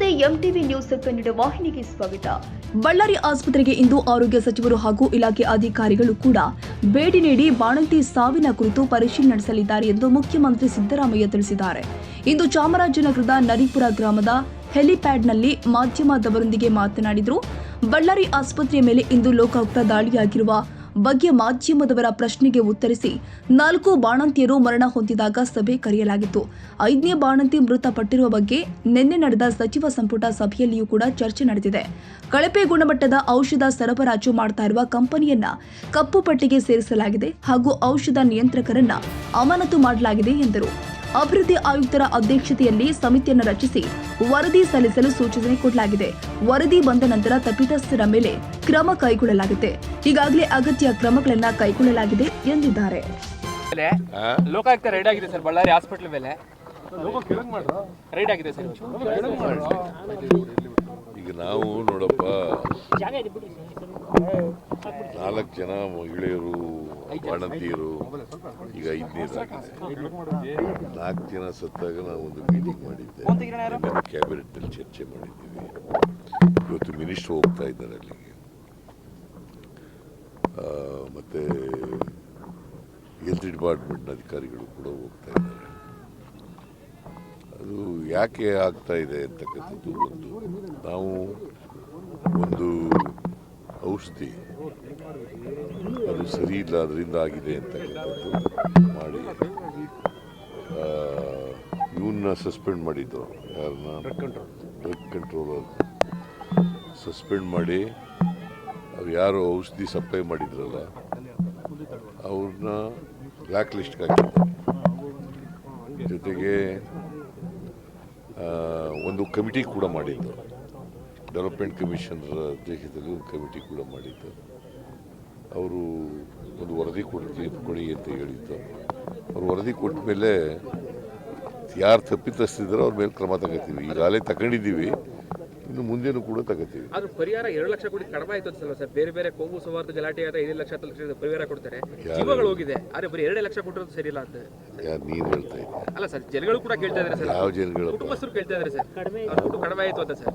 MTV news Kannada ವಾಹಿನಿಗೆ ಸ್ವಾಗತ. ಬಳ್ಳಾರಿ ಆಸ್ಪತ್ರೆಗೆ ಇಂದು ಆರೋಗ್ಯ ಸಚಿವರು ಹಾಗೂ ಇಲಾಖೆ ಅಧಿಕಾರಿಗಳು ಕೂಡ ಭೇಟಿ ನೀಡಿ ಬಾಣಂತಿ ಸಾವಿನ ಕುರಿತು ಪರಿಶೀಲನೆ ನಡೆಸಲಿದ್ದಾರೆ ಎಂದು ಮುಖ್ಯಮಂತ್ರಿ ಸಿದ್ದರಾಮಯ್ಯ ತಿಳಿಸಿದ್ದಾರೆ. ಇಂದು ಚಾಮರಾಜನಗರದ ನರಿಪುರ ಗ್ರಾಮದ ಹೆಲಿಪ್ಯಾಡ್ನಲ್ಲಿ ಮಾಧ್ಯಮದವರೊಂದಿಗೆ ಮಾತನಾಡಿದರು. ಬಳ್ಳಾರಿ ಆಸ್ಪತ್ರೆಯ ಮೇಲೆ ಇಂದು ಲೋಕಾಯುಕ್ತ ದಾಳಿಯಾಗಿರುವ ಬಗ್ಗೆ ಮಾಧ್ಯಮದವರ ಪ್ರಶ್ನೆಗೆ ಉತ್ತರಿಸಿ ನಾಲ್ಕು ಬಾಣಂತಿಯರು ಮರಣ ಹೊಂದಿದಾಗ ಸಭೆ ಕರೆಯಲಾಗಿತ್ತು. ಐದನೇ ಬಾಣಂತಿ ಮೃತಪಟ್ಟಿರುವ ಬಗ್ಗೆ ನಿನ್ನೆ ನಡೆದ ಸಚಿವ ಸಂಪುಟ ಸಭೆಯಲ್ಲಿಯೂ ಕೂಡ ಚರ್ಚೆ ನಡೆದಿದೆ. ಕಳಪೆ ಗುಣಮಟ್ಟದ ಔಷಧ ಸರಬರಾಜು ಮಾಡ್ತಾ ಇರುವ ಕಂಪನಿಯನ್ನ ಕಪ್ಪು ಪಟ್ಟಿಗೆ ಸೇರಿಸಲಾಗಿದೆ ಹಾಗೂ ಔಷಧ ನಿಯಂತ್ರಕರನ್ನ ಅಮಾನತು ಮಾಡಲಾಗಿದೆ ಎಂದರು. ಅಭಿವೃದ್ಧಿ ಆಯುಕ್ತರ ಅಧ್ಯಕ್ಷತೆಯಲ್ಲಿ ಸಮಿತಿಯನ್ನು ರಚಿಸಿ ವರದಿ ಸಲ್ಲಿಸಲು ಸೂಚನೆ ಕೊಡಲಾಗಿದೆ. ವರದಿ ಬಂದ ನಂತರ ತಪ್ಪಿತಸ್ಥರ ಮೇಲೆ ಕ್ರಮ ಕೈಗೊಳ್ಳಲಾಗುತ್ತೆ. ಈಗಾಗಲೇ ಅಗತ್ಯ ಕ್ರಮಗಳನ್ನು ಕೈಗೊಳ್ಳಲಾಗಿದೆ ಎಂದಿದ್ದಾರೆ. ಲೋಕಾಯುಕ್ತ ರೈಡ್ ಆಗಿದೆ ಸರ್ ಬಳ್ಳಾರಿ ಹಾಸ್ಪಿಟಲ್ ಮೇಲೆ. ರೈಡ್ ಆಗಿದೆ ಸರ್. ಈಗ ನಾವು ನೋಡಪ್ಪ ನಾಲ್ಕು ಜನ ಮಹಿಳೆಯರು, ಬಾಣಂತಿಯರು, ಈಗ ಐದನೇದಾಗಿದೆ ನಾಲ್ಕು ಜನ ಸತ್ತಾಗ ನಾವು ಒಂದು ಮೀಟಿಂಗ್ ಮಾಡಿದ್ದೆ. ಕ್ಯಾಬಿನೆಟ್ನಲ್ಲಿ ಚರ್ಚೆ ಮಾಡಿದ್ದೀವಿ. ಇವತ್ತು ಮಿನಿಸ್ಟರ್ ಹೋಗ್ತಾ ಇದ್ದಾರೆ ಅಲ್ಲಿಗೆ. ಮತ್ತೆ ಹೆಲ್ತ್ ಡಿಪಾರ್ಟ್ಮೆಂಟ್ನ ಅಧಿಕಾರಿಗಳು ಕೂಡ ಹೋಗ್ತಾ ಇದ್ದಾರೆ. ಅದು ಯಾಕೆ ಆಗ್ತಾ ಇದೆ ಅಂತಕ್ಕಂಥದ್ದು ಒಂದು ನಾವು ಒಂದು ಔಷಧಿ. ಅದು ಸರಿ ಇಲ್ಲ ಅದರಿಂದ ಆಗಿದೆ ಅಂತಕ್ಕಂಥದ್ದು ಮಾಡಿ. ಇವನ್ನ ಸಸ್ಪೆಂಡ್ ಮಾಡಿದ್ದು. ಯಾರನ್ನ ಡ್ರಗ್ ಕಂಟ್ರೋಲರ್ ಸಸ್ಪೆಂಡ್ ಮಾಡಿ. ಅವ್ರು ಯಾರು ಔಷಧಿ ಸಪ್ಲೈ ಮಾಡಿದ್ರಲ್ಲ ಅವ್ರನ್ನ ಬ್ಲ್ಯಾಕ್ ಲಿಸ್ಟ್ಗೆ ಹಾಕಿದ್ದೆ ಜೊತೆಗೆ ಒಂದು ಕಮಿಟಿ ಕೂಡ ಮಾಡಿದ್ದು. ಡೆವಲಪ್ಮೆಂಟ್ ಕಮಿಷನರ್ ಅಧ್ಯಕ್ಷತೆಯಲ್ಲಿ ಒಂದು ಕಮಿಟಿ ಕೂಡ ಮಾಡಿದ್ದು. ಅವರು ಒಂದು ವರದಿ ಕೊಡ್ತೀವಿ ಕೊಡಿ ಅಂತ ಹೇಳಿದ್ದು. ಅವರು ವರದಿ ಕೊಟ್ಟ ಮೇಲೆ ಯಾರು ತಪ್ಪಿತಸ್ತಿದ್ರೆ ಅವ್ರ ಮೇಲೆ ಕ್ರಮ ತಗೋತೀವಿ. ಈಗಾಗಲೇ ತಗೊಂಡಿದ್ದೀವಿ ಇನ್ನು ಮುಂದೇನು ಕೂಡ ತಗೋತೀವಿ. ಆದ್ರೆ ಪರಿಹಾರ ಎರಡು ಲಕ್ಷ ಕೋಟಿ ಕಡಿಮೆ ಆಯ್ತು ಅನ್ಸಲ್ಲ ಸರ್? ಬೇರೆ ಬೇರೆ ಕೋಮು ಸೌಹಾರ್ದ ಗಲಾಟೆ ಆದ ಐದು ಲಕ್ಷ ಹತ್ತು ಲಕ್ಷ ಪರಿಹಾರ ಕೊಡ್ತಾರೆ. ಜೀವಗಳು ಹೋಗಿದೆ. ಆದ್ರೆ ಬರೀ ಎರಡು ಲಕ್ಷ ಕೊಟ್ಟರು ಸರಿ ಇಲ್ಲ ಅಂತ. ಯಾರು ನೀನು ಹೇಳ್ತಾ ಇದ್ದೀನಿ ಅಲ್ಲ ಸರ್ ಜನಗಳು ಕೂಡ ಕೇಳ್ತಾ ಇದ್ದಾರೆ ಸರ್. ಯಾವ ಜನಗಳು ಕುಟುಂಬಸ್ಥರು ಕೇಳ್ತಾ ಇದ್ದಾರೆ ಸರ್. ಕಡಿಮೆ ಆಯ್ತು ಅಂತ ಸರ್.